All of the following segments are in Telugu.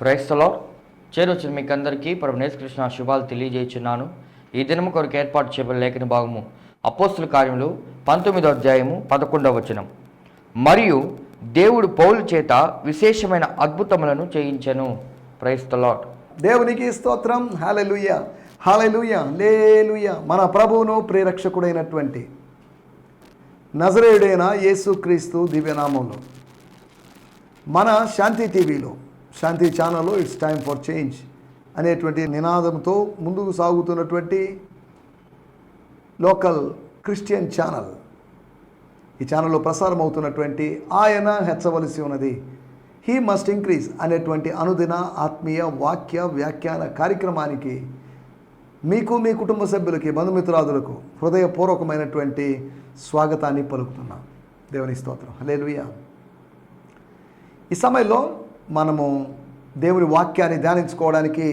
క్రైస్తలో చేరొచ్చిన మీకు అందరికీ ప్రభు కృష్ణ శుభాలు తెలియజేస్తున్నాను ఈ దినము కొరకు ఏర్పాటు చేయబడిన లేఖన భాగము అపోస్తుల కార్యములు పంతొమ్మిదో అధ్యాయము పదకొండవ వచనం. మరియు దేవుడు పౌలు చేత విశేషమైన అద్భుతములను చేయించెను. క్రైస్తలాట్ దేవునికి స్తోత్రం. హాలెలుయ హాలెలుయ లేలుయ మన ప్రభువును ప్రేరక్షకుడైనటువంటి నజరేయుడైన యేసుక్రీస్తు దివ్యనామంలో. మన శాంతి టీవీలో. శాంతి ఛానల్లో ఇట్స్ టైం ఫర్ చేంజ్ అనేటువంటి నినాదంతో ముందుకు సాగుతున్నటువంటి లోకల్ క్రిస్టియన్ ఛానల్. ఈ ఛానల్లో ప్రసారం అవుతున్నటువంటి ఆయన హెచ్చవలసి ఉన్నది. హీ మస్ట్ ఇంక్రీజ్ అనేటువంటి అనుదిన ఆత్మీయ వాక్య వ్యాఖ్యాన కార్యక్రమానికి మీకు మీ కుటుంబ సభ్యులకి బంధుమిత్రాదులకు హృదయపూర్వకమైనటువంటి స్వాగతాన్ని పలుకుతున్నాం. దేవుని స్తోత్రం. హలేలుయా ఈ సమయంలో మనము దేవుని వాక్యాన్ని ధ్యానించుకోవడానికి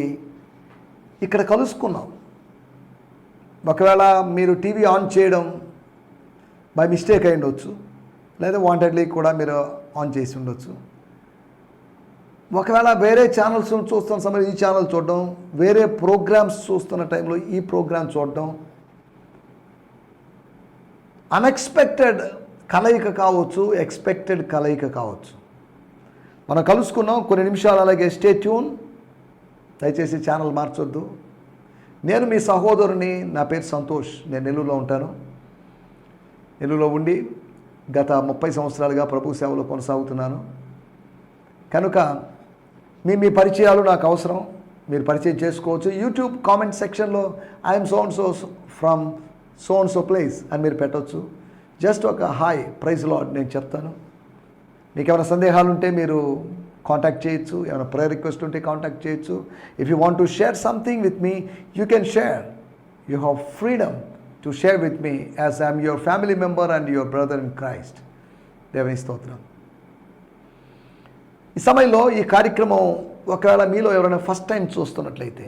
ఇక్కడ కలుసుకున్నాం. ఒకవేళ మీరు టీవీ ఆన్ చేయడం బై మిస్టేక్ అయి ఉండొచ్చు లేదా వాంటెడ్లీ కూడా మీరు ఆన్ చేసి ఉండొచ్చు. ఒకవేళ వేరే ఛానల్స్ చూస్తున్న సమయంలో ఈ ఛానల్ చూడడం వేరే ప్రోగ్రామ్స్ చూస్తున్న టైంలో ఈ ప్రోగ్రామ్ చూడడం అన్ఎక్స్పెక్టెడ్ కలయిక కావచ్చు ఎక్స్పెక్టెడ్ కలయిక కావచ్చు. మనం కలుసుకున్నాం కొన్ని నిమిషాలు అలాగే స్టే ట్యూన్. దయచేసి ఛానల్ మార్చొద్దు. నేను మీ సహోదరుని నా పేరు సంతోష్. నేను నెల్లూరులో ఉంటాను. నెల్లూరులో ఉండి గత ముప్పై సంవత్సరాలుగా ప్రభు సేవలో కొనసాగుతున్నాను. కనుక మీ మీ పరిచయాలు నాకు అవసరం. మీరు పరిచయం చేసుకోవచ్చు. యూట్యూబ్ కామెంట్ సెక్షన్లో I'm so and so from so and so place అని మీరు పెట్టవచ్చు జస్ట్ ఒక హాయ్ ప్రైజ్ లాడ్ నేను చెప్తాను. మీకు ఏమైనా సందేహాలు ఉంటే మీరు కాంటాక్ట్ చేయొచ్చు ఏమైనా ప్రేయర్ రిక్వెస్ట్ ఉంటే కాంటాక్ట్ చేయొచ్చు. If you want to share something with me you can share you have freedom to share with me as I'm your family member and your brother in Christ దేవుని స్తోత్రం. ఈ సమయంలో ఈ కార్యక్రమం ఒకవేళ మీలో ఎవరైనా ఫస్ట్ టైం చూస్తున్నట్లయితే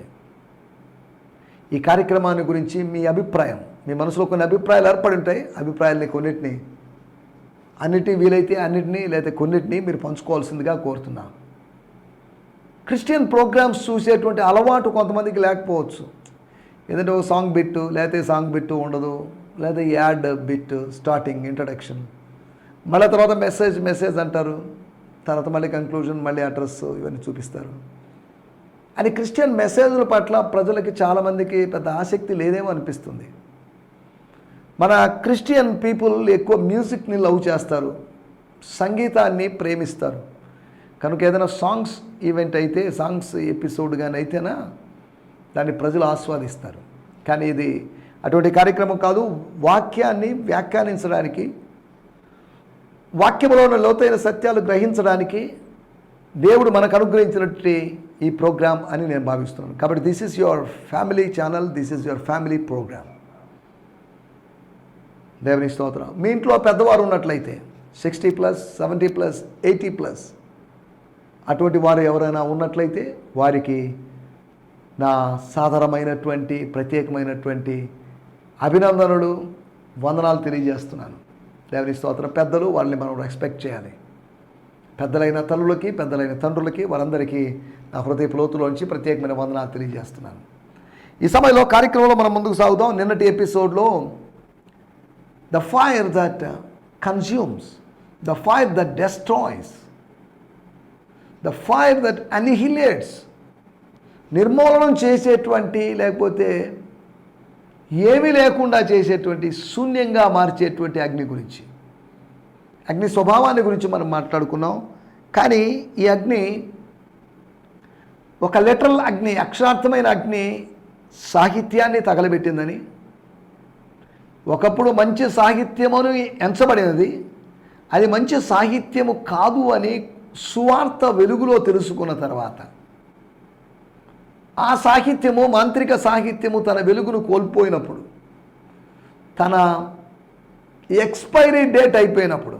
ఈ కార్యక్రమాన్ని గురించి మీ అభిప్రాయం మీ మనసులో కొన్ని అభిప్రాయాలు ఏర్పడి ఉంటాయి అభిప్రాయాల్ని కొన్నిటిని అన్నిటి వీలైతే అన్నిటినీ లేదా కొన్నిటిని మీరు పంచుకోవాల్సిందిగా కోరుతున్నాను క్రిస్టియన్ ప్రోగ్రామ్స్ చూసేటువంటి అలవాటు కొంతమందికి లేకపోవచ్చు. ఏదంటే ఒక సాంగ్ బిట్టు లేకపోతే సాంగ్ బిట్టు ఉండదు లేదా యాడ్ బిట్ స్టార్టింగ్ ఇంట్రడక్షన్. మళ్ళీ తర్వాత మెసేజ్ మెసేజ్ అంటారు. తర్వాత మళ్ళీ కంక్లూజన్ మళ్ళీ అడ్రస్ ఇవన్నీ చూపిస్తారు. అని క్రిస్టియన్ మెసేజ్ల పట్ల ప్రజలకి చాలామందికి పెద్ద ఆసక్తి లేదేమో అనిపిస్తుంది. మన క్రిస్టియన్ పీపుల్ ఎక్కువ మ్యూజిక్ని లవ్ చేస్తారు సంగీతాన్ని ప్రేమిస్తారు. కనుక ఏదైనా సాంగ్స్ ఈవెంట్ అయితే సాంగ్స్ ఎపిసోడ్ కానీ అయితేనా దాన్ని ప్రజలు ఆస్వాదిస్తారు. కానీ ఇది అటువంటి కార్యక్రమం కాదు వాక్యాన్ని వ్యాఖ్యానించడానికి వాక్యంలో ఉన్న లోతైన సత్యాలు గ్రహించడానికి దేవుడు మనకు అనుగ్రహించినట్టు ఈ ప్రోగ్రామ్ అని నేను భావిస్తున్నాను. కాబట్టి this is your family channel this is your family program దేవుని స్తోత్రం. మీ ఇంట్లో పెద్దవారు ఉన్నట్లయితే sixty plus seventy plus eighty plus అటువంటి వారు ఎవరైనా ఉన్నట్లయితే వారికి నా సాధారణమైనటువంటి ప్రత్యేకమైనటువంటి అభినందనలు వందనాలు తెలియజేస్తున్నాను. దేవుని స్తోత్రం. పెద్దలు వాళ్ళని మనం రెస్పెక్ట్ చేయాలి. పెద్దలైన తల్లులకి పెద్దలైన తండ్రులకి వారందరికీ నా హృదయ లోతులోంచి ప్రత్యేకమైన వందనాలు తెలియజేస్తున్నాను. ఈ సమయంలో కార్యక్రమంలో మనం ముందుకు సాగుదాం. నిన్నటి ఎపిసోడ్లో the fire that consumes the fire that destroys the fire that annihilates నిర్మూలనం చేసేటువంటి లేకపోతే ఏమీ లేకుండా చేసేటువంటి శూన్యంగా మార్చేటువంటి అగ్ని గురించి. అగ్ని స్వభావాన్ని గురించి మనం మాట్లాడుకున్నాం. కానీ ఈ అగ్ని ఒక లెటరల్ అగ్ని అక్షరార్థమైన అగ్ని సాహిత్యాన్ని తగలబెట్టిందని ఒకప్పుడు మంచి సాహిత్యమును ఎంచబడినది. అది మంచి సాహిత్యము కాదు అని సువార్త వెలుగులో తెలుసుకున్న తర్వాత. ఆ సాహిత్యము మాంత్రిక సాహిత్యము తన వెలుగును కోల్పోయినప్పుడు తన ఎక్స్పైరీ డేట్ అయిపోయినప్పుడు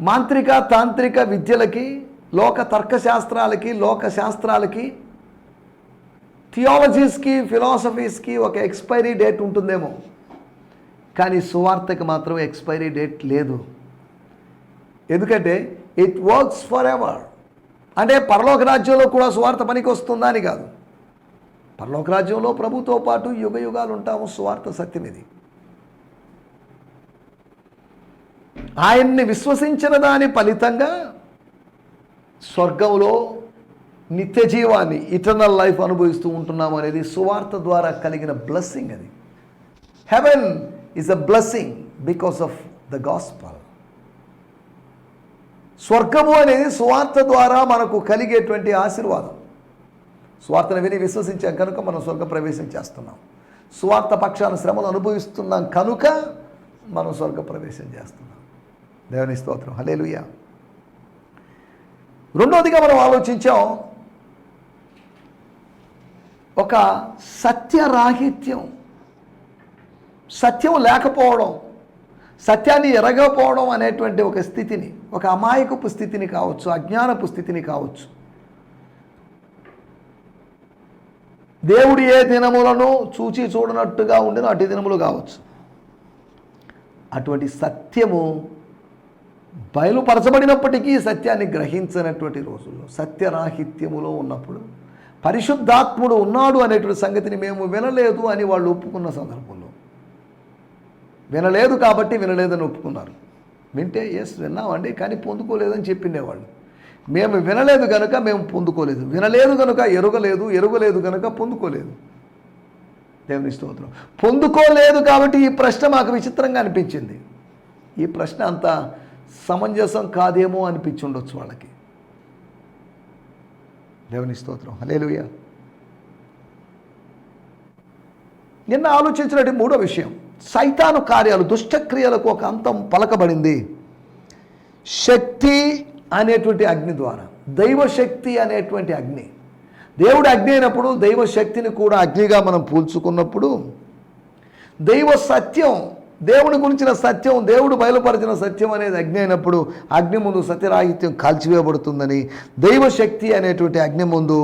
మాంత్రిక తాంత్రిక విద్యలకి లోక తర్కశాస్త్రాలకి లోక శాస్త్రాలకి థియాలజీస్కి ఫిలాసఫీస్కి ఒక ఎక్స్పైరీ డేట్ ఉంటుందేమో. కానీ సువార్తకి మాత్రం ఎక్స్పైరీ డేట్ లేదు. ఎందుకంటే ఇట్ వర్క్స్ ఫర్ ఎవర్ అంటే పరలోక రాజ్యంలో కూడా సువార్త పనికి వస్తుందా అని కాదు. పరలోక రాజ్యంలో ప్రభుతో పాటు యుగ యుగాలు ఉంటాము సువార్త సత్యం ఇది ఆయన్ని విశ్వసించిన దాని ఫలితంగా స్వర్గంలో నిత్య జీవాన్ని ఇటర్నల్ లైఫ్ అనుభవిస్తూ ఉంటున్నాం అనేది సువార్త ద్వారా కలిగిన బ్లెస్సింగ్ అది. Heaven is a blessing because of the gospel స్వర్గము అనేది సువార్త ద్వారా మనకు కలిగేటువంటి ఆశీర్వాదం. స్వార్థను విని విశ్వసించాం కనుక మనం స్వర్గ ప్రవేశం చేస్తున్నాం. స్వార్థ పక్షాన శ్రమలు అనుభవిస్తున్నాం కనుక మనం స్వర్గ ప్రవేశం చేస్తున్నాం. దేవుని స్తోత్రం. హలేలుయ్య రెండోదిగా మనం ఆలోచించాం ఒక సత్యరాహిత్యం. సత్యం లేకపోవడం సత్యాన్ని ఎరగకపోవడం అనేటువంటి ఒక స్థితిని ఒక అమాయకపు స్థితిని కావచ్చు అజ్ఞానపు స్థితిని కావచ్చు. దేవుడు ఏ దినములను చూచి చూడనట్టుగా ఉండిన అటు దినములు కావచ్చు. అటువంటి సత్యము బయలుపరచబడినప్పటికీ సత్యాన్ని గ్రహించినటువంటి రోజుల్లో సత్యరాహిత్యములో ఉన్నప్పుడు పరిశుద్ధాత్ముడు ఉన్నాడు అనేటువంటి సంగతిని మేము వినలేదు అని వాళ్ళు ఒప్పుకున్న సందర్భంలో. వినలేదు కాబట్టి వినలేదని ఒప్పుకున్నారు. వింటే ఎస్ విన్నామండి కానీ పొందుకోలేదని చెప్పిండేవాళ్ళు. మేము వినలేదు కనుక మేము పొందుకోలేదు. వినలేదు కనుక ఎరగలేదు ఎరుగలేదు కనుక పొందుకోలేదు. దేవుని స్తోత్రం. పొందుకోలేదు కాబట్టి ఈ ప్రశ్న మాకు విచిత్రంగా అనిపించింది. ఈ ప్రశ్న అంత సమంజసం కాదేమో అనిపించి ఉండొచ్చు వాళ్ళకి. దేవుని స్తోత్రం. హలేలుయ నిన్న ఆలోచించినటువంటి మూడో విషయం. సైతాను కార్యాలు దుష్టక్రియలకు ఒక అంతం పలకబడింది. శక్తి అనేటువంటి అగ్ని ద్వారా. దైవశక్తి అనేటువంటి అగ్ని. దేవుడు అగ్ని అయినప్పుడు దైవశక్తిని కూడా అగ్నిగా మనం పూల్చుకున్నప్పుడు దైవ సత్యం దేవుని గురించిన సత్యం దేవుడు బయలుపరిచిన సత్యం అనేది అగ్ని అయినప్పుడు అగ్ని ముందు సత్యరాహిత్యం కాల్చివేయబడుతుందని దైవశక్తి అనేటువంటి అగ్ని ముందు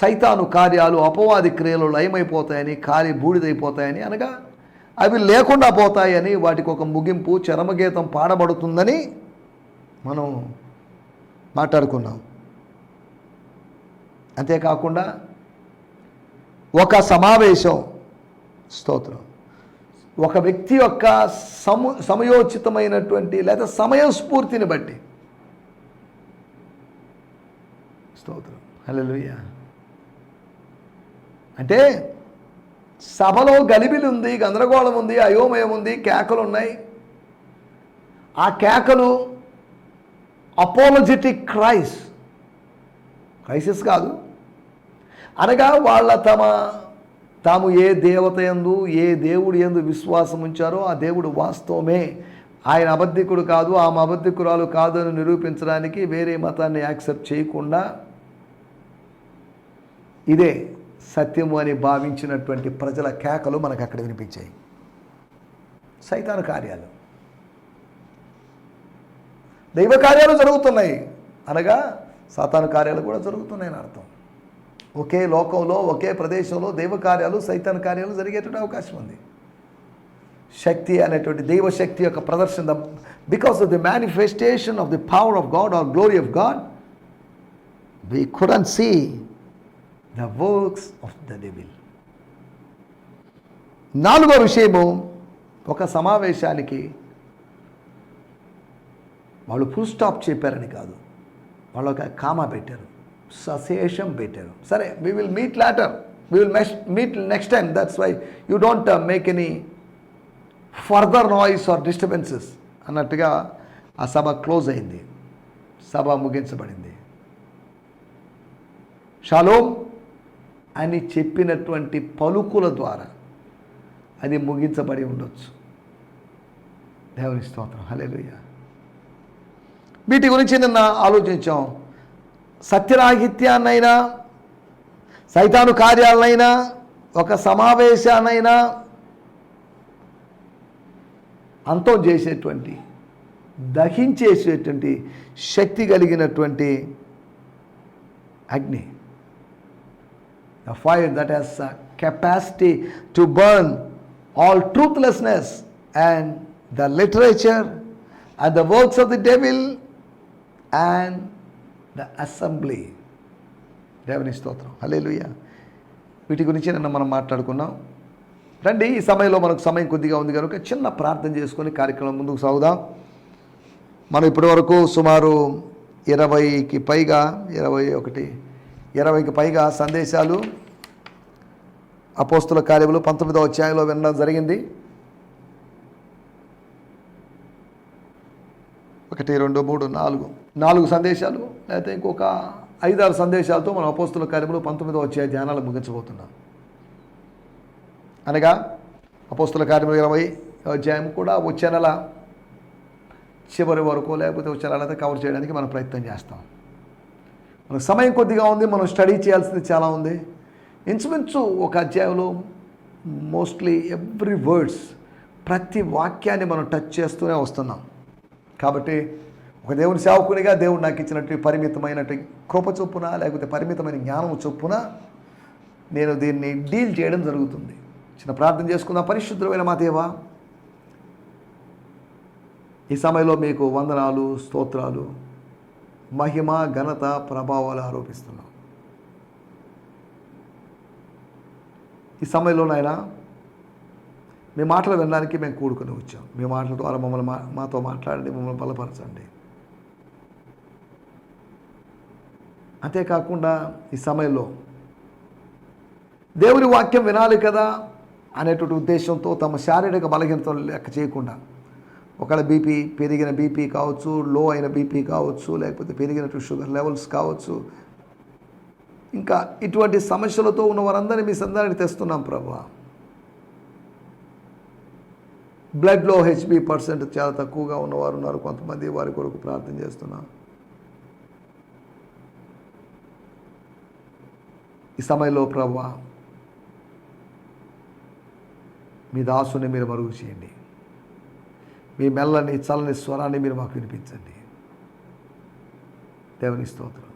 సైతాను కార్యాలు అపవాది క్రియలు లయమైపోతాయని కాలి బూడిదైపోతాయని అనగా అవి లేకుండా పోతాయని వాటికి ఒక ముగింపు చరమగీతం పాడబడుతుందని మనం మాట్లాడుకున్నాం. అంతేకాకుండా ఒక సమావేశం స్తోత్రం. ఒక వ్యక్తి యొక్క సము సమయోచితమైనటువంటి లేదా సమయస్ఫూర్తిని బట్టి. స్తోత్రం. హలోయ అంటే సభలో గలిబిలి ఉంది గందరగోళం ఉంది అయోమయం ఉంది కేకలు ఉన్నాయి. ఆ కేకలు అపోలజెటిక్ క్రైస్. క్రైసిస్ కాదు. అనగా వాళ్ళ తమ తాము ఏ దేవత ఎందు ఏ దేవుడు ఎందు విశ్వాసం ఉంచారో ఆ దేవుడు వాస్తవమే. ఆయన అబద్ధికుడు కాదు ఆమె అబద్ధికురాలు కాదు అని నిరూపించడానికి వేరే మతాన్ని యాక్సెప్ట్ చేయకుండా ఇదే సత్యము అని భావించినటువంటి ప్రజల కేకలు మనకు అక్కడ వినిపించాయి. సైతాను కార్యాలు. దైవ కార్యాలు జరుగుతున్నాయి అనగా సాతాను కార్యాలు కూడా జరుగుతున్నాయని అర్థం. ఒకే లోకంలో ఒకే ప్రదేశంలో దైవ కార్యాలు సైతాన్ కార్యాలు జరిగేటువంటి అవకాశం ఉంది. శక్తి అనేటువంటి దైవ శక్తి యొక్క ప్రదర్శన because of the manifestation of the power of God or glory of God we couldn't see the works of the devil నాలుగో విషయము ఒక సమావేశానికి వాళ్ళు ఫుల్ స్టాప్ చెప్పారని కాదు. వాళ్ళు ఒక కామా పెట్టారు. సశేషం పెట్టారు సరే we will meet later we will meet next time that's why you don't make any further noise or disturbances అన్నట్టుగా ఆ సభ క్లోజ్ అయింది. సభ ముగించబడింది. షాలోమ్ అని చెప్పినటువంటి పలుకుల ద్వారా అది ముగించబడి ఉండొచ్చు. దేవుని స్తోత్రం. హల్లెలూయా. వీటి గురించి నిన్న ఆలోచించాం. సత్యరాహిత్యాన్నైనా సైతాను కార్యాలనైనా ఒక సమావేశానైనా అంతం చేసేటువంటి దహించేసేటువంటి శక్తి కలిగినటువంటి అగ్ని. Fire that has capacity to burn all truthlessness and the literature and the works of the table and the assembly దేవుని స్తోత్రం. హల్లెలూయా వీటి గురించి నిన్న మనం మాట్లాడుకున్నాం. రండి ఈ సమయంలో మనకు సమయం కొద్దిగా ఉంది కనుక చిన్న ప్రార్థన చేసుకొని కార్యక్రమం ముందుకు సాగుదాం. మనం ఇప్పటివరకు సుమారు ఇరవైకి పైగా ఇరవై ఒకటి ఇరవైకి పైగా సందేశాలు అపోస్తుల కార్యములు పంతొమ్మిదవ అధ్యాయంలో వినడం జరిగింది. ఒకటి రెండు మూడు నాలుగు. నాలుగు సందేశాలు లేకపోతే ఇంకొక ఐదారు సందేశాలతో మనం అపోస్తుల కార్యములు పంతొమ్మిదో వచ్చే ధ్యానాలు ముగించబోతున్నాం. అనగా అపోస్తుల కార్యములు ఇరవై అధ్యాయం కూడా వచ్చే నెల చివరి వరకు లేకపోతే వచ్చే నెల కవర్ చేయడానికి మనం ప్రయత్నం చేస్తాం. మనకు సమయం కొద్దిగా ఉంది మనం స్టడీ చేయాల్సింది చాలా ఉంది. ఇంచుమించు ఒక అధ్యాయంలో మోస్ట్లీ ఎవ్రీ వర్డ్స్ ప్రతి వాక్యాన్ని మనం టచ్ చేస్తూనే వస్తున్నాం. కాబట్టి ఒక దేవుని సేవకునిగా దేవుడు నాకు ఇచ్చినట్టు పరిమితమైనట్టు కృప చొప్పున లేకపోతే పరిమితమైన జ్ఞానం చొప్పున నేను దీన్ని డీల్ చేయడం జరుగుతుంది. చిన్న ప్రార్థన చేసుకుందాం. పరిశుద్ధమైన మా దేవా ఈ సమయంలో మీకు వందనాలు స్తోత్రాలు మహిమ ఘనత ప్రభావాలు ఆరోపిస్తున్నాం. ఈ సమయంలో నాయనా మీ మాటలు వినడానికి మేము కూడుకుని వచ్చాం. మీ మాటల ద్వారా మమ్మల్ని మా మాతో మాట్లాడండి మమ్మల్ని బలపరచండి. అంతేకాకుండా ఈ సమయంలో దేవుని వాక్యం వినాలి కదా అనేటువంటి ఉద్దేశంతో తమ శారీరక బలహీనతలు లెక్క చేయకుండా ఒకవేళ బీపీ పెరిగిన బీపీ కావచ్చు లో అయిన బీపీ కావచ్చు లేకపోతే పెరిగినట్టు షుగర్ లెవెల్స్ కావచ్చు ఇంకా ఇటువంటి సమస్యలతో ఉన్న వారందరినీ మీ సందానికి తెస్తున్నాం ప్రభావ బ్లడ్లో హెచ్బి పర్సెంట్ చాలా తక్కువగా ఉన్నవారు ఉన్నారు. కొంతమంది వారి కొరకు ప్రార్థన చేస్తున్నా ఈ సమయంలో ప్రభు మీ దాసుని మీరు మరుగు చేయండి. మీ మెల్లని చల్లని స్వరాన్ని మీరు మాకు వినిపించండి. దేవుని స్తోత్రం.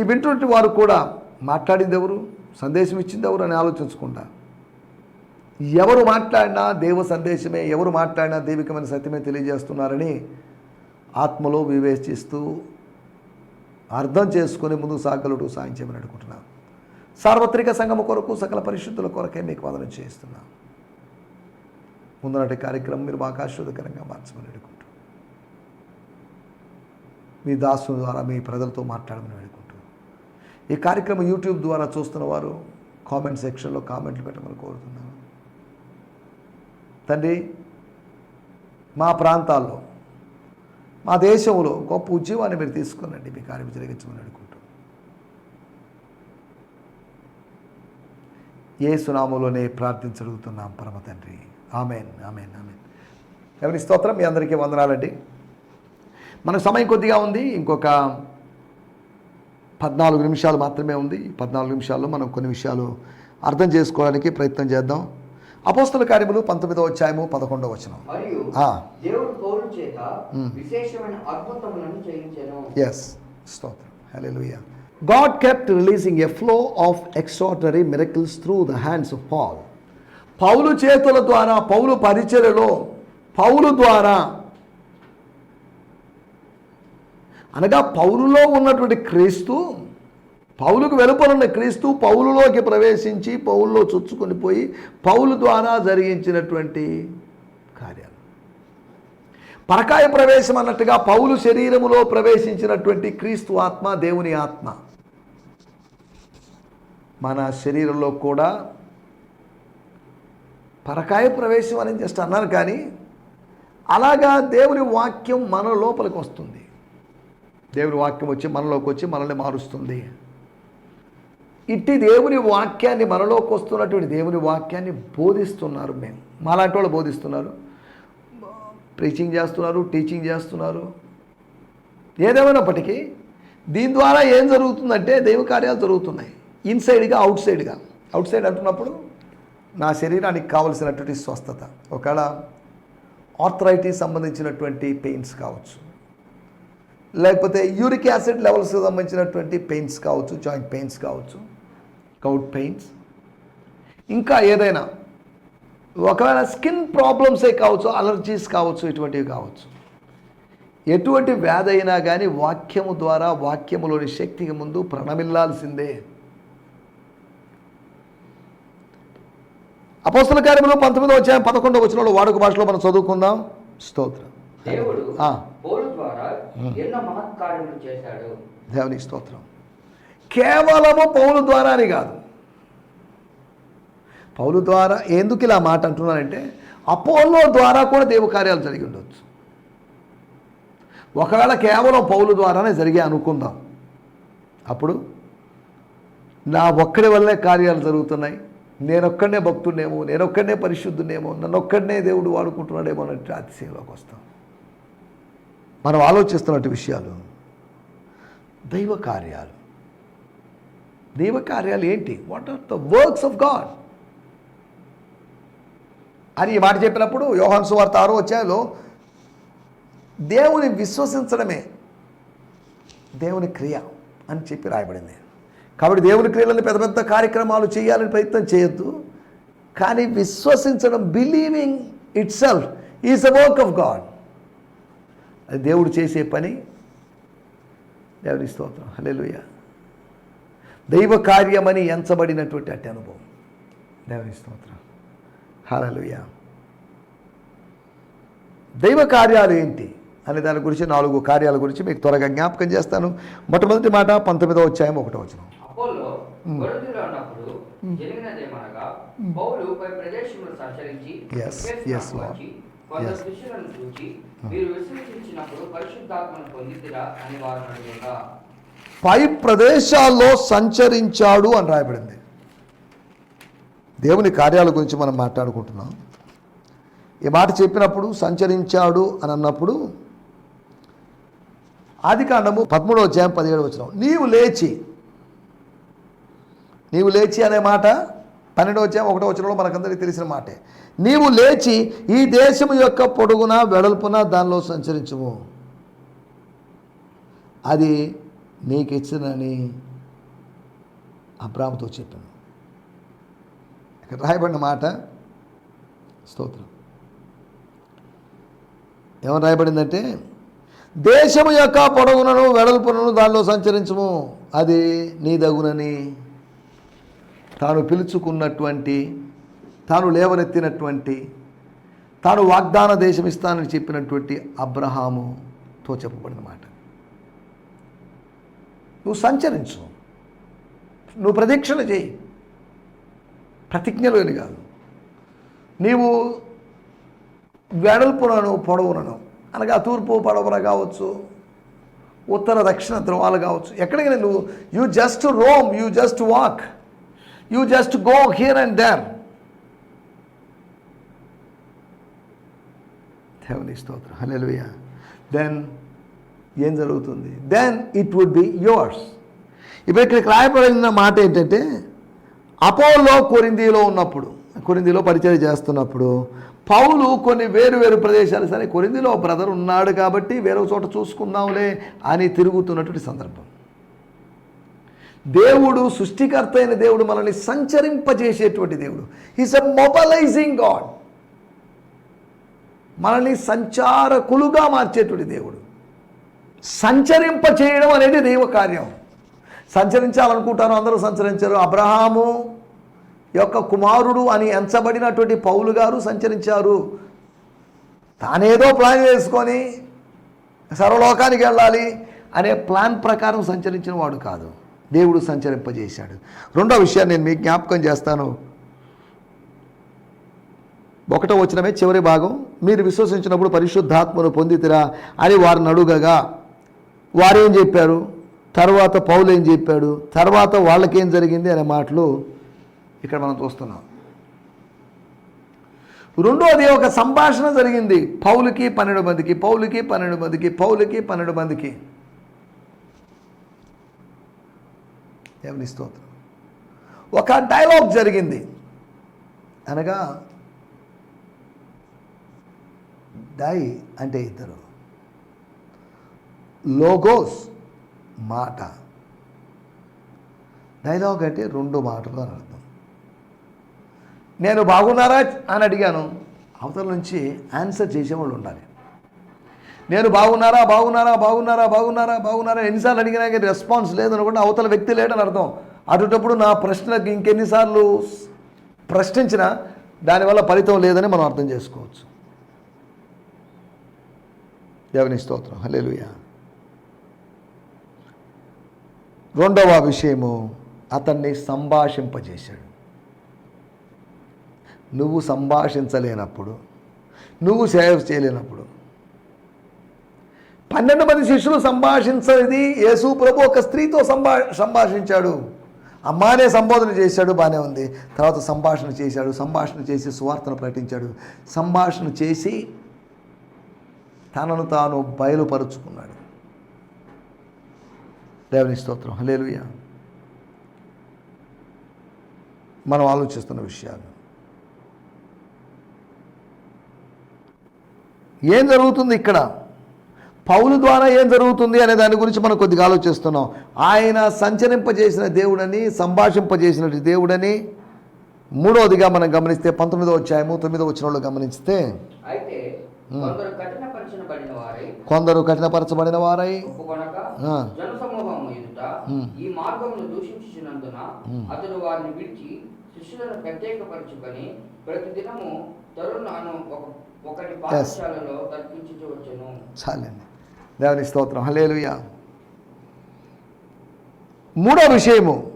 ఈ వింటున్న వారు కూడా మాట్లాడింది ఎవరు? సందేశం ఇచ్చింది ఎవరు? అని ఆలోచించకుండా ఎవరు మాట్లాడినా దేవ సందేశమే ఎవరు మాట్లాడినా దైవికమైన సత్యమే తెలియజేస్తున్నారని ఆత్మలో వివేచిస్తూ అర్థం చేసుకుని ముందుకు సాగలుడు సాయం చేయమని అనుకుంటున్నాను సార్వత్రిక సంగమ కొరకు సకల పరిశుద్ధుల కొరకే మీకు వదన చేస్తున్నాం ముందునాటి కార్యక్రమం మీరు మాకు ఆశీర్వదకరంగా మార్చమని అడుగుకుంటూ మీ దాసుల ద్వారా మీ ప్రజలతో మాట్లాడమని వేడుకుంటూ ఈ కార్యక్రమం యూట్యూబ్ ద్వారా చూస్తున్న వారు కామెంట్ సెక్షన్లో కామెంట్లు పెట్టమని కోరుతున్నాను. తండ్రి మా ప్రాంతాల్లో మా దేశంలో గొప్ప ఉద్యమాన్ని మీరు తీసుకునండి మీ కార్యం జరిగించమని అడుగుకుంటూ. ఏ సునామంలోనే ప్రార్థించగలుగుతున్నాం పరమ తండ్రి. Amen amen amen. ఎవరి స్తోత్రం మీ అందరికీ వందనాలండి. మనకు సమయం కొద్దిగా ఉంది ఇంకొక పద్నాలుగు నిమిషాలు మాత్రమే ఉంది. ఈ పద్నాలుగు నిమిషాల్లో మనం కొన్ని విషయాలు అర్థం చేసుకోవడానికి ప్రయత్నం చేద్దాం. అపోస్తల కార్యములు పంతొమ్మిదవ అధ్యాయము పదకొండవ వచనం. పౌరుల ఎస్ స్తోత్రం. Hallelujah God kept releasing a flow of extraordinary miracles through the hands of Paul పౌలు చేతుల ద్వారా పౌలు పరిచర్యలో పౌలు ద్వారా అనగా పౌలులో ఉన్నటువంటి క్రీస్తు పౌలుకు వెలుపలున్న క్రీస్తు పౌలులోకి ప్రవేశించి పౌల్లో చొచ్చుకొని పోయి పౌలు ద్వారా జరిగించినటువంటి కార్యాలు. పరకాయ ప్రవేశం అన్నట్టుగా పౌలు శరీరములో ప్రవేశించినటువంటి క్రీస్తు ఆత్మ దేవుని ఆత్మ. మన శరీరంలో కూడా పరకాయ ప్రవేశం అని జస్ట్ అన్నాను కానీ అలాగా దేవుని వాక్యం మన లోపలికి వస్తుంది. దేవుని వాక్యం వచ్చి మనలోకి వచ్చి మనల్ని మారుస్తుంది. ఇట్టి దేవుని వాక్యాన్ని మనలోకి వస్తున్నటువంటి దేవుని వాక్యాన్ని బోధిస్తున్నారు మేము. మాలాంటి వాళ్ళు బోధిస్తున్నారు. ప్రీచింగ్ చేస్తున్నారు టీచింగ్ చేస్తున్నారు. ఏదేమైనప్పటికీ దీని ద్వారా ఏం జరుగుతుందంటే దైవ కార్యాలు జరుగుతున్నాయి. ఇన్సైడ్గా అవుట్ సైడ్గా అవుట్ సైడ్ అంటున్నప్పుడు నా శరీరానికి కావలసినటువంటి స్వస్థత. ఒకవేళ ఆర్థరైటిస్ సంబంధించినటువంటి పెయిన్స్ కావచ్చు. లేకపోతే యూరిక్ యాసిడ్ లెవెల్స్కి సంబంధించినటువంటి పెయిన్స్ కావచ్చు జాయింట్ పెయిన్స్ కావచ్చు. కౌట్ పెయిన్స్ ఇంకా ఏదైనా ఒకవేళ స్కిన్ ప్రాబ్లమ్సే కావచ్చు అలర్జీస్ కావచ్చు ఇటువంటివి కావచ్చు. ఎటువంటి వ్యాధి అయినా కానీ వాక్యము ద్వారా వాక్యములోని శక్తికి ముందు ప్రణమిల్లాల్సిందే. అపోస్తల కార్యములు పంతొమ్మిదో వచ్చాయి పదకొండో వచ్చిన వాడుక భాషలో మనం చదువుకుందాం. స్తోత్రం. దేవునికి స్తోత్రం. కేవలము పౌలు ద్వారా అని కాదు. పౌలు ద్వారా ఎందుకు ఇలా మాట అంటున్నానంటే అపోలో ద్వారా కూడా దేవకార్యాలు జరిగి ఉండొచ్చు. ఒకవేళ కేవలం పౌలు ద్వారానే జరిగే అనుకుందాం. అప్పుడు నా ఒక్కడి వల్లే కార్యాలు జరుగుతున్నాయి. నేనొక్కడనే భక్తుడేమో నేనొక్కడనే పరిశుద్ధునేమో నన్ను ఒక్కడనే దేవుడు వాడుకుంటున్నాడేమో అన్నట్టు అతిశయంలోకి వస్తాం. మనం ఆలోచిస్తున్నట్టు విషయాలు దైవ కార్యాలు. దైవ కార్యాలు ఏంటి? What are the works of God అని ఈ మాట చెప్పినప్పుడు యోహాన్ సువార్త ఆరో వచ్చాయలో దేవుని విశ్వసించడమే దేవుని క్రియ అని చెప్పి రాయబడింది. కాబట్టి దేవుని క్రియలను పెద్ద పెద్ద కార్యక్రమాలు చేయాలని ప్రయత్నం చేయొద్దు. కానీ విశ్వసించడం believing itself is a work of God అది దేవుడు చేసే పని. దేవుని స్తోత్రం. హల్లెలూయ దైవ కార్యమని ఎంచబడినటువంటి అట్టి అనుభవం. దేవుని స్తోత్రం. హల్లెలూయ. దైవ కార్యాలు ఏంటి? అనే దాని గురించి నాలుగు కార్యాల గురించి మీకు త్వరగా జ్ఞాపకం చేస్తాను. మొట్టమొదటి మాట పంతొమ్మిదో అధ్యాయం ఒకటో వచనం. అపోలో కొరింథీలో ఉన్నప్పుడు జరిగినదేమనగా పౌలు పై ప్రదేశంలో సంచరించి Yes, ఎఫెసు yes, నాకు Lord. వచ్చి కొందరు Yes. శిష్యులను చూచి మీరు విశ్వసించినప్పుడు పరిశుద్ధాత్మను పొందితిరా అని వారు పై ప్రదేశాల్లో సంచరించాడు అని రాయబడింది. దేవుని కార్యాల గురించి మనం మాట్లాడుకుంటున్నాం. ఈ మాట చెప్పినప్పుడు సంచరించాడు అని అన్నప్పుడు ఆది కాండము పదమూడవ అధ్యాయం పదిహేడు వచ్చిన నీవు లేచి నీవు లేచి అనే మాట పన్నెండవ అధ్యాయం ఒకటో వచనంలో మనకందరికీ తెలిసిన మాటే. నీవు లేచి ఈ దేశం యొక్క పొడుగున వెడల్పున దానిలో సంచరించము. అది నీకు ఇచ్చినని అబ్రాహ్మతో చెప్పాను. ఇక్కడ రాయబడిన మాట స్తోత్రం. ఏమని రాయబడిందంటే దేశము యొక్క పొడవునను వెడల్పునను దానిలో సంచరించము. అది నీ దగునని తాను పిలుచుకున్నటువంటి తాను లేవనెత్తినటువంటి తాను వాగ్దాన దేశం ఇస్తానని చెప్పినటువంటి అబ్రహాముతో చెప్పబడిన మాట. నువ్వు సంచరించు. నువ్వు ప్రదక్షిణ చేయి. ప్రతిజ్ఞలు అని కాదు. నీవు వెడల్పునను పొడవునను. అనగా తూర్పు పడవర కావచ్చు ఉత్తర దక్షిణ ధ్రువాలు కావచ్చు. ఎక్కడికైనా నువ్వు you just roam you just walk you just go here and there దేవుని స్తోత్రం. హలో దెన్ ఏం జరుగుతుంది? Then it would be yours ఇప్పుడు ఇక్కడ రాయబడిన మాట ఏంటంటే అపోలో కొరిందీలో ఉన్నప్పుడు కొరిందీలో పరిచయం చేస్తున్నప్పుడు పౌలు కొన్ని వేరు వేరు ప్రదేశాలు సరే కొరిందీలో బ్రదర్ ఉన్నాడు కాబట్టి వేరే చోట చూసుకుందాంలే అని తిరుగుతున్నటువంటి సందర్భం. దేవుడు సృష్టికర్త అయిన దేవుడు మనల్ని సంచరింపజేసేటువంటి దేవుడు. ఈజ్ అ మొబలైజింగ్ గాడ్ మనల్ని సంచారకులుగా మార్చేటువంటి దేవుడు. సంచరింప చేయడం అనేది దైవ కార్యం సంచరించాలనుకుంటారు అందరూ సంచరించారు. అబ్రహాము యొక్క కుమారుడు అని ఎంచబడినటువంటి పౌలు గారు సంచరించారు. తానేదో ప్లాన్ చేసుకొని సర్వలోకానికి వెళ్ళాలి అనే ప్లాన్ ప్రకారం సంచరించిన వాడు కాదు. దేవుడు సంచరింపజేశాడు. రెండో విషయాన్ని నేను మీకు జ్ఞాపకం చేస్తాను. ఒకటో వచ్చినమే చివరి భాగం. మీరు విశ్వసించినప్పుడు పరిశుద్ధాత్మను పొందితిరా అని వారిని అడుగగా వారేం చెప్పారు? తర్వాత పౌలు ఏం చెప్పాడు? తర్వాత వాళ్ళకేం జరిగింది అనే మాటలు ఇక్కడ మనం చూస్తున్నాం. రెండోది ఒక సంభాషణ జరిగింది. పౌలుకి పన్నెండు మందికి పౌలుకి పన్నెండు మందికి పౌలుకి పన్నెండు మందికి. దేవుని స్తోత్రం. ఒక డైలాగ్ జరిగింది. అనగా డై అంటే ఇద్దరు. లోగోస్ మాట డైలాగ్ అంటే రెండు మాటలు అని అర్థం. నేను బాగున్నారా అని అడిగాను. అవతల నుంచి ఆన్సర్ చేసేవాళ్ళు ఉండాలి. నేను బాగున్నారా బాగున్నారా బాగున్నారా బాగున్నారా బాగున్నారా ఎన్నిసార్లు అడిగినా రెస్పాన్స్ లేదనుకుంటే అవతల వ్యక్తి లేడని అర్థం. అటుటప్పుడు నా ప్రశ్నలకు ఇంకెన్నిసార్లు ప్రశ్నించినా దానివల్ల ఫలితం లేదని మనం అర్థం చేసుకోవచ్చు. దేవుని స్తోత్రం. హల్లెలూయా. రెండవ విషయము అతన్ని సంభాషింపజేశాడు. నువ్వు సంభాషించలేనప్పుడు నువ్వు సేవ చేయలేనప్పుడు పన్నెండు మంది శిష్యులు సంభాషించనిది యేసు ప్రభు ఒక స్త్రీతో సంభా సంభాషించాడు. అమ్మానే సంబోధన చేశాడు బాగానే ఉంది. తర్వాత సంభాషణ చేశాడు సంభాషణ చేసి సువార్తను ప్రకటించాడు. సంభాషణ చేసి తనను తాను బయలుపరుచుకున్నాడు. దేవుని స్తోత్రం. హలేలుయ మనం ఆలోచిస్తున్న విషయాలు. ఏం జరుగుతుంది ఇక్కడ? పౌలు ద్వారా ఏం జరుగుతుంది అనే దాని గురించి మనం కొద్దిగా ఆలోచిస్తున్నాం. ఆయన సంచరింపజేసిన దేవుడని సంభాషింపజేసిన దేవుడని మూడవదిగా మనం గమనిస్తే పంతొమ్మిదో అధ్యాయము తొమ్మిదో వచ్చిన గమనిస్తే అయితే కొందరు కఠినపరచబడిన వారై. ఈ మార్గమును దూషించినందున. అతడు వారిని విడిచి శిష్యులను ప్రత్యేకపరచుకొని ప్రతి దినము తరుణాను ఒక ఒకటి పాఠశాలలో తర్పించవచ్చును చాలండి. దేవుని స్తోత్రం. హలేలుయా మూడో విషయము.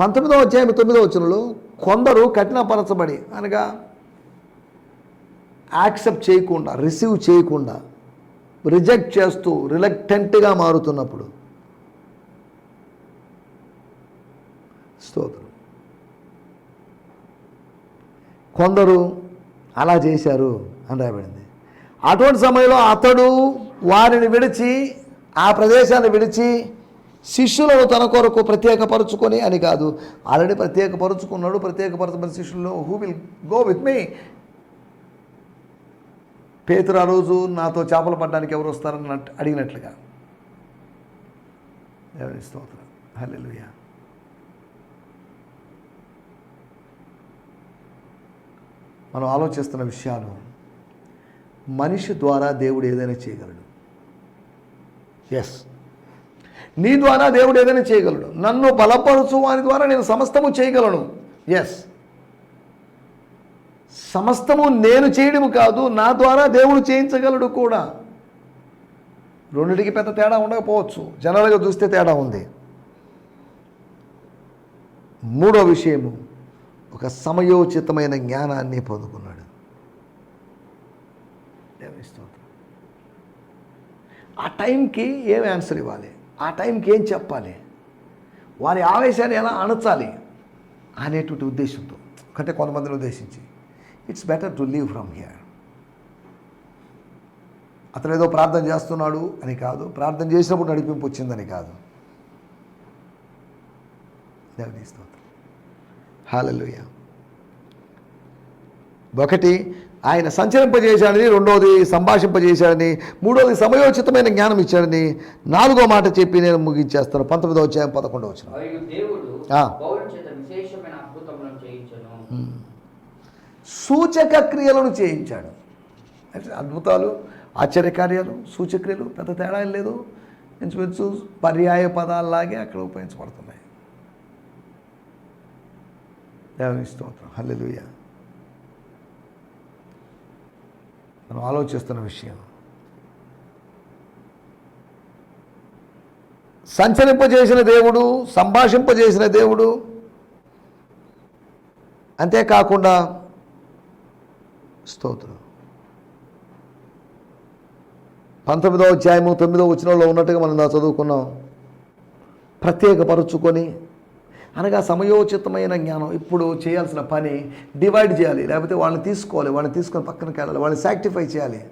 పంతొమ్మిదో అధ్యాయం తొమ్మిదో వచనంలో కొందరు కఠినపరచబడి అనగా యాక్సెప్ట్ చేయకుండా రిసీవ్ చేయకుండా రిజెక్ట్ చేస్తూ రిలక్టెంట్గా మారుతున్నప్పుడు. స్తోత్రం. కొందరు అలా చేశారు అని రాయబడింది. అటువంటి సమయంలో అతడు వారిని విడిచి ఆ ప్రదేశాన్ని విడిచి శిష్యులను తన కొరకు ప్రత్యేకపరుచుకొని అని కాదు. ఆల్రెడీ ప్రత్యేకపరుచుకున్నాడు ప్రత్యేకపరచబడిన శిష్యులను who will go with me పేతురు ఆ రోజు నాతో చేపలు పడ్డానికి ఎవరు వస్తారని నట్- అడిగినట్లుగా. దేవుని స్తోత్రం. హల్లెలూయా. మనం ఆలోచిస్తున్న విషయాలు మనిషి ద్వారా దేవుడు ఏదైనా చేయగలడు. ఎస్ నీ ద్వారా దేవుడు ఏదైనా చేయగలడు. నన్ను బలపరచు వాని ద్వారా నేను సమస్తము చేయగలను. ఎస్ సమస్తము నేను చేయడం కాదు నా ద్వారా దేవుడు చేయించగలడు కూడా. రెండింటికి పెద్ద తేడా ఉండకపోవచ్చు. జనరల్గా చూస్తే తేడా ఉంది. మూడో విషయము ఒక సమయోచితమైన జ్ఞానాన్ని పొందుకున్నాడు. ఆ టైంకి ఏం ఆన్సర్ ఇవ్వాలి? ఆ టైంకి ఏం చెప్పాలి? వారి ఆవేశాన్ని ఎలా అణచాలి అనేటువంటి ఉద్దేశంతో. అంటే కొంతమందిని ఉద్దేశించి. It's better to leave from here అతను ఏదో ప్రార్థన చేస్తున్నాడు అని కాదు ప్రార్థన చేసినప్పుడు నడిపింపు వచ్చిందని కాదు. దేవుని స్తోత్రం. హాలలుయ ఒకటి ఆయన సంచరింపజేశాడని రెండవది సంభాషింపజేశాడని మూడవది సమయోచితమైన జ్ఞానం ఇచ్చాడని నాలుగో మాట చెప్పి నేను ముగించేస్తాను. పంతొమ్మిదో అధ్యాయం పదకొండవ వచ్చిన సూచక క్రియలను చేయించాడు. అంటే అద్భుతాలు ఆశ్చర్యకార్యాలు సూచక్రియలు పెద్ద తేడా లేదు. ఇంచుమించు పర్యాయ పదాల్లాగే అక్కడ ఉపయోగించబడుతున్నాయి. దేవుని స్తోత్రం. హల్లెలుయ. మనం ఆలోచిస్తున్న విషయం. సంచరింపజేసిన దేవుడు సంభాషింపజేసిన దేవుడు. అంతేకాకుండా స్తోత్రం. పంతొమ్మిదో అధ్యాయము తొమ్మిదో వచనంలో ఉన్నట్టుగా మనం చదువుకున్నాం. ప్రత్యేకపరుచుకొని అనగా సమయోచితమైన జ్ఞానం ఇప్పుడు చేయాల్సిన పని డివైడ్ చేయాలి. లేకపోతే వాళ్ళని తీసుకోవాలి వాళ్ళని తీసుకొని పక్కనకి వెళ్ళాలి వాళ్ళని సాక్టిఫై చేయాలి.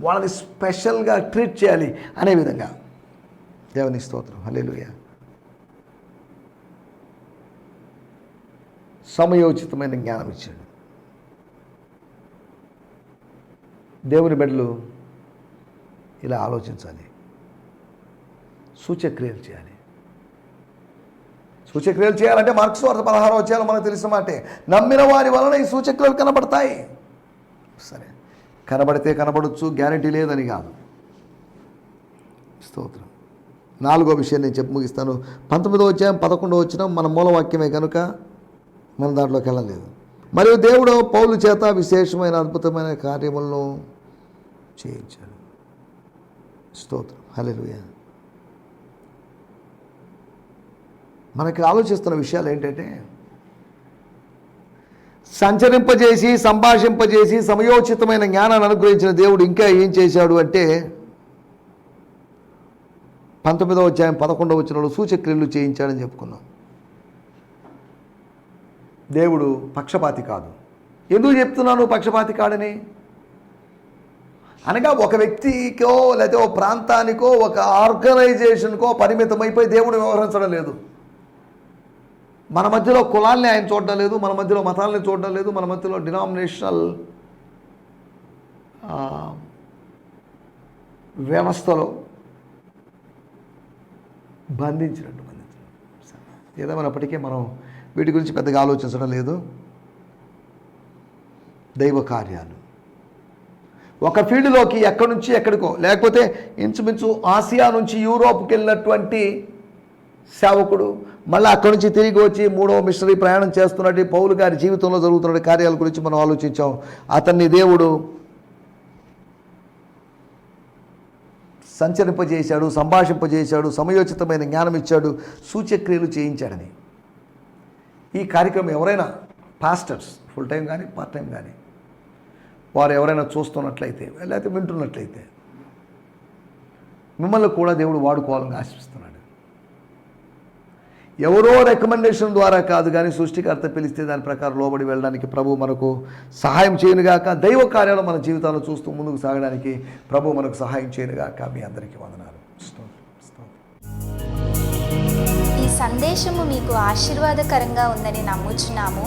వాళ్ళని స్పెషల్గా ట్రీట్ చేయాలి అనే విధంగా. దేవుని స్తోత్రం. హల్లెలూయా సమయోచితమైన జ్ఞానం ఇచ్చాడు. దేవుని బిడ్డలు ఇలా ఆలోచించాలి. సూచక్రియలు చేయాలి. సూచక్రియలు చేయాలంటే మార్క్స్ వార్త పదహారో వచ్చేయాలో మనకు తెలిసిన మాటే నమ్మిన వారి వలన ఈ సూచక్రియలు కనబడతాయి. సరే కనబడితే కనబడచ్చు గ్యారంటీ లేదని కాదు. స్తోత్రం. నాలుగో విషయం నేను చెప్పి ముగిస్తాను. పంతొమ్మిదో వచ్చాం పదకొండో వచ్చిన మన మూలవాక్యమే కనుక మనం దాంట్లోకి వెళ్ళలేదు. మరియు దేవుడు పౌలు చేత విశేషమైన అద్భుతమైన కార్యములను చేయించాడు స్తోత్రం. హల్లెలూయా. మనకి ఆలోచిస్తున్న విషయాలు ఏంటంటే సంచరింపజేసి సంభాషింపజేసి సమయోచితమైన జ్ఞానాన్ని అనుగ్రహించిన దేవుడు ఇంకా ఏం చేశాడు అంటే పంతొమ్మిదవ అధ్యాయం పదకొండవ వచ్చిన సూచక్రియలు చేయించాడని చెప్పుకున్నాం. దేవుడు పక్షపాతి కాదు. ఎందుకు చెప్తున్నాను పక్షపాతి కాడని? అనగా ఒక వ్యక్తికో లేకపోతే ఒక ప్రాంతానికో ఒక ఆర్గనైజేషన్కో పరిమితమైపోయి దేవుడు వ్యవహరించడం లేదు. మన మధ్యలో కులాల్ని ఆయన చూడడం లేదు మన మధ్యలో మతాలని చూడడం లేదు మన మధ్యలో డినామినేషనల్ వ్యవస్థలో బంధించినట్టు బంధించినట్టు. ఏదేమైనప్పటికీ మనం వీటి గురించి పెద్దగా ఆలోచించడం లేదు. దైవ కార్యాలు. ఒక ఫీల్డ్లోకి ఎక్కడి నుంచి ఎక్కడికో లేకపోతే ఇంచుమించు ఆసియా నుంచి యూరోప్కి వెళ్ళినటువంటి సేవకుడు మళ్ళీ అక్కడి నుంచి తిరిగి వచ్చి మూడవ మిషనరీ ప్రయాణం చేస్తున్నట్టు పౌలు గారి జీవితంలో జరుగుతున్న కార్యాల గురించి మనం ఆలోచించాం. అతన్ని దేవుడు సంచరింపజేశాడు సంభాషింపజేశాడు సమయోచితమైన జ్ఞానం ఇచ్చాడు సూచక్రియలు చేయించాడని. ఈ కార్యక్రమం ఎవరైనా పాస్టర్స్ ఫుల్ టైం కానీ పార్ట్ టైం కానీ వారు ఎవరైనా చూస్తున్నట్లయితే లేకపోతే వింటున్నట్లయితే మిమ్మల్ని కూడా దేవుడు వాడుకోవాలని ఆశిస్తున్నాడు. ఎవరో రికమెండేషన్ ద్వారా కాదు కానీ సృష్టికర్త పిలిస్తే దాని ప్రకారం లోబడి వెళ్ళడానికి ప్రభు మనకు సహాయం చేయనుగాక దైవ కార్యాలు మన జీవితాల్లో చూస్తూ ముందుకు సాగడానికి ప్రభు మనకు సహాయం చేయనుగాక మీ అందరికీ వందనాలు. ఈ సందేశము మీకు ఆశీర్వాదకరంగా ఉందని నమ్ముచున్నాము.